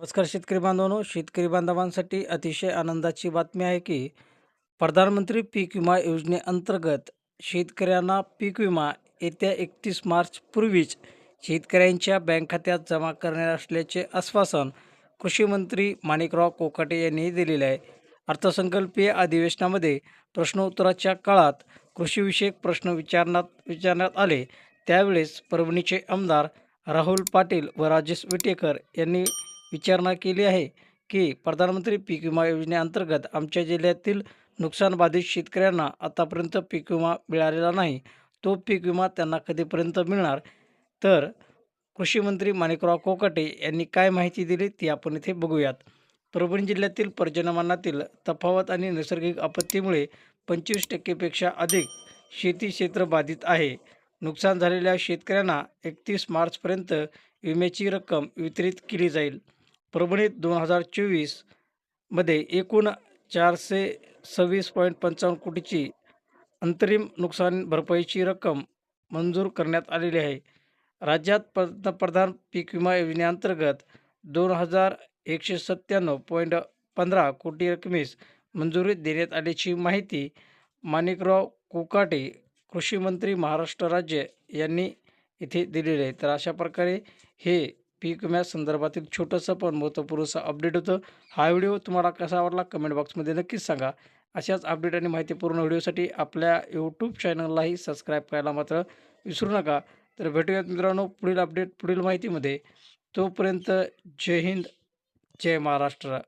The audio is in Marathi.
नमस्कार शेतकरी बांधवांनो. शेतकरी बांधवांसाठी अतिशय आनंदाची बातमी आहे की प्रधानमंत्री पीक विमा योजनेअंतर्गत शेतकऱ्यांना पीक विमा येत्या एकतीस मार्च पूर्वीच शेतकऱ्यांच्या बँक खात्यात जमा करणार असल्याचे आश्वासन कृषी मंत्री माणिकराव कोकाटे यांनी दिलेले आहे. अर्थसंकल्पीय अधिवेशनामध्ये प्रश्नोत्तराच्या काळात कृषीविषयक प्रश्न विचारण्यात विचारण्यात आले. त्यावेळेस परभणीचे आमदार राहुल पाटील व राजेश विटेकर यांनी विचारणा केली आहे की प्रधानमंत्री पीक विमा योजनेअंतर्गत आमच्या जिल्ह्यातील नुकसानबाधित शेतकऱ्यांना आतापर्यंत पीक विमा मिळालेला नाही. तो पीक विमा त्यांना कधीपर्यंत मिळणार? तर कृषी मंत्री माणिकराव कोकाटे यांनी काय माहिती दिली ती आपण इथे बघूयात. परभणी जिल्ह्यातील पर्जन्यमानातील तफावत आणि नैसर्गिक आपत्तीमुळे पंचवीस टक्केपेक्षा अधिक शेती क्षेत्र बाधित आहे. नुकसान झालेल्या शेतकऱ्यांना एकतीस मार्चपर्यंत विम्याची रक्कम वितरित केली जाईल. परभणीत दोन हजार चोवीसमध्ये एकूण चारशे सव्वीस पॉईंट पंचावन्न कोटीची अंतरिम नुकसान भरपाईची रक्कम मंजूर करण्यात आलेली आहे. राज्यात पंतप्रधान पीक विमा योजनेअंतर्गत दोन हजार एकशे सत्त्याण्णव पॉईंट पंधरा कोटी रकमेस मंजुरी देण्यात आल्याची माहिती माणिकराव कोकाटे कृषी मंत्री महाराष्ट्र राज्य यांनी इथे दिलेले आहे. तर अशा प्रकारे हे पीक विम्यासंदर्भातील छोटंसं पण महत्त्वपूर्णसं अपडेट होतं. हा व्हिडिओ तुम्हाला कसा आवडला कमेंट बॉक्समध्ये नक्कीच सांगा. अशाच अपडेट आणि माहितीपूर्ण व्हिडिओसाठी आपल्या यूट्यूब चॅनललाही सबस्क्राईब करायला मात्र विसरू नका. तर भेटूयात मित्रांनो पुढील अपडेट पुढील माहितीमध्ये. तोपर्यंत जय हिंद जय महाराष्ट्र.